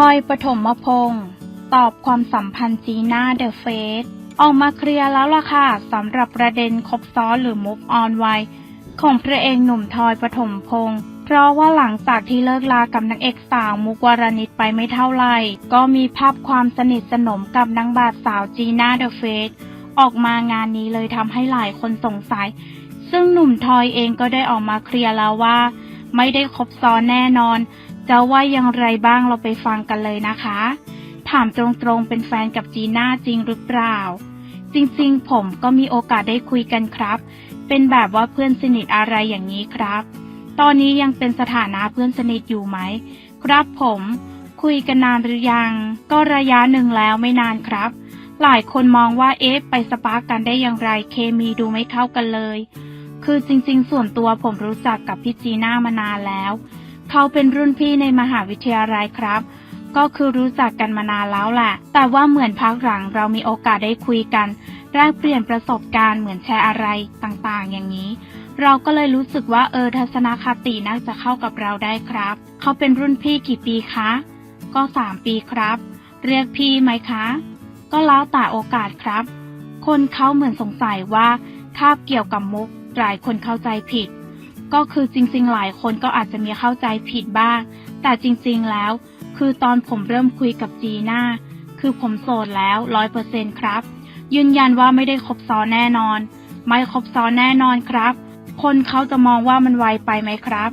ทอยปฐมพงศ์ตอบความสัมพันธ์จีน่าเดอะเฟสออกมาเคลียร์แล้วล่ะค่ะสำหรับประเด็นคบซ้อนหรือมุฟออนไวของพระเอกหนุ่มทอยปฐมพงศ์เพราะว่าหลังจากที่เลิกลากับนางเอกสาวมุกวรณิตไปไม่เท่าไหร่ ก็มีภาพความสนิทสนมกับนางแบบสาวจีน่าเดอะเฟสออกมางานนี้เลยทำให้หลายคนสงสัย ซึ่งหนุ่มทอยเองก็ได้ออกมาเคลียร์แล้วว่า ไม่ได้คบซ้อนแน่นอน จะว่าอย่างไรบ้างเราไปฟังกันเลยนะคะ ถามตรงๆเป็นแฟนกับจีน่าจริงหรือเปล่า จริงๆ ผมก็มีโอกาสได้คุยกันครับ เป็นแบบว่าเพื่อนสนิทอะไรอย่างนี้ครับ ตอนนี้ยังเป็นสถานะเพื่อนสนิทอยู่ไหม ครับผมคุยกันนานหรือยัง ก็ระยะหนึ่งแล้วไม่นานครับ หลายคนมองว่าเอ๊ะไปสปาร์กกันได้อย่างไรเคมีดูไม่เข้ากันเลย คือจริงๆ ส่วนตัวผมรู้จักกับพี่จีน่ามานานแล้ว เขาเป็นรุ่นพี่ในมหาวิทยาลัยครับ ก็คือรู้จักกันมานานแล้วแหละ แต่ว่าเหมือนพักหลังเรามีโอกาสได้คุยกันแลกเปลี่ยนประสบการณ์เหมือนแชร์อะไรต่างๆ อย่างนี้ เราก็เลยรู้สึกว่าเออทัศนคติน่าจะเข้ากับเราได้ครับ เขาเป็นรุ่นพี่กี่ปีคะ ก็สามปีครับ เรียกพี่ไหมคะ ก็แล้วแต่โอกาสครับ คนเขาเหมือนสงสัยว่าคาบเกี่ยวกับมุกหลายคนเข้าใจผิด ก็คือจริง ๆ หลายคนก็อาจจะมีเข้าใจผิดบ้าง แต่จริง ๆ แล้ว คือตอนผมเริ่มคุยกับจีน่า คือผมโสดแล้วร้อยเปอร์เซ็นครับ ยืนยันว่าไม่ได้คบซ้อนแน่นอน ไม่คบซ้อนแน่นอนครับ คนเขาจะมองว่ามันไวไปไหมครับ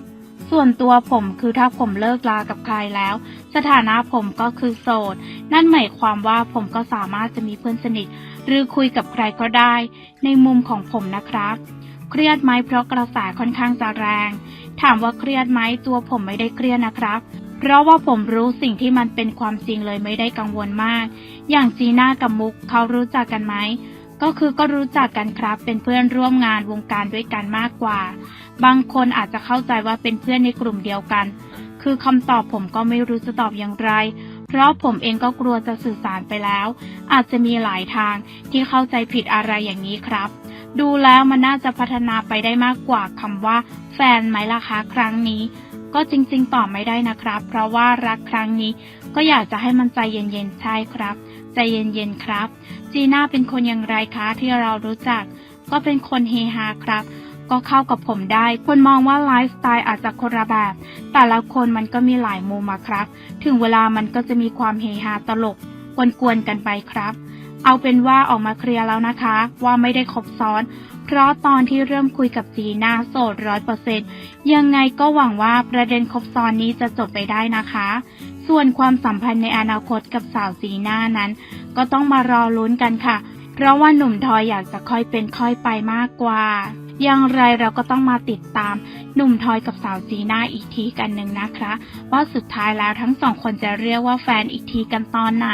ส่วนตัวผมคือถ้าผมเลิกลากับใครแล้ว สถานะผมก็คือโสด นั่นหมายความว่าผมก็สามารถจะมีเพื่อนสนิท หรือคุยกับใครก็ได้ ในมุมของผมนะครับ เครียดไหมเพราะกระแสค่อนข้างจะแรง ถามว่าเครียดไหมตัวผมไม่ได้เครียดนะครับ เพราะว่าผมรู้สิ่งที่มันเป็นความจริงเลยไม่ได้กังวลมาก อย่างจีน่ากับมุกเขารู้จักกันไหมก็คือก็รู้จักกันครับ เป็นเพื่อนร่วมงานวงการด้วยกันมากกว่า บางคนอาจจะเข้าใจว่าเป็นเพื่อนในกลุ่มเดียวกัน คือคำตอบผมก็ไม่รู้จะตอบอย่างไร เพราะผมเองก็กลัวจะสื่อสารไปแล้ว อาจจะมีหลายทางที่เข้าใจผิดอะไรอย่างนี้ครับ ดูแล้วมันน่าจะพัฒนาไปได้มากกว่าคำว่า แฟนไหมล่ะคะครั้งนี้ ก็จริงๆตอบไม่ได้นะครับ เพราะว่ารักครั้งนี้ ก็อยากจะให้มันใจเย็นๆใช่ครับ ใจเย็นๆครับ จีน่าเป็นคนอย่างไรคะที่เรารู้จัก ก็เป็นคนเฮฮาครับก็เข้ากับผมได้ คนมองว่าไลฟ์สไตล์อาจจะคนละแบบ แต่ละคนมันก็มีหลายมุมครับ ถึงเวลามันก็จะมีความเฮฮาตลก กวนๆกันไปครับ เอาเป็นว่าออกมาเคลียร์แล้วนะคะ ว่าไม่ได้คบซ้อน เพราะตอนที่เริ่มคุยกับจีน่าโสดร้อยเปอร์เซ็นยังไงก็หวังว่าประเด็นคบซ้อนนี้จะจบไปได้นะคะ ส่วนความสัมพันธ์ในอนาคตกับสาวจีน่านั้น ก็ต้องมารอลุ้นกันค่ะ เพราะว่าหนุ่มทอยอยากจะค่อยเป็นค่อยไปมากกว่าอย่างไรเราก็ต้องมาติดตามหนุ่มทอยกับสาวจีน่าอีกทีกันหนึ่งนะคะ ว่าสุดท้ายแล้วทั้งสองคนจะเรียกว่าแฟนอีกทีกันตอนไหน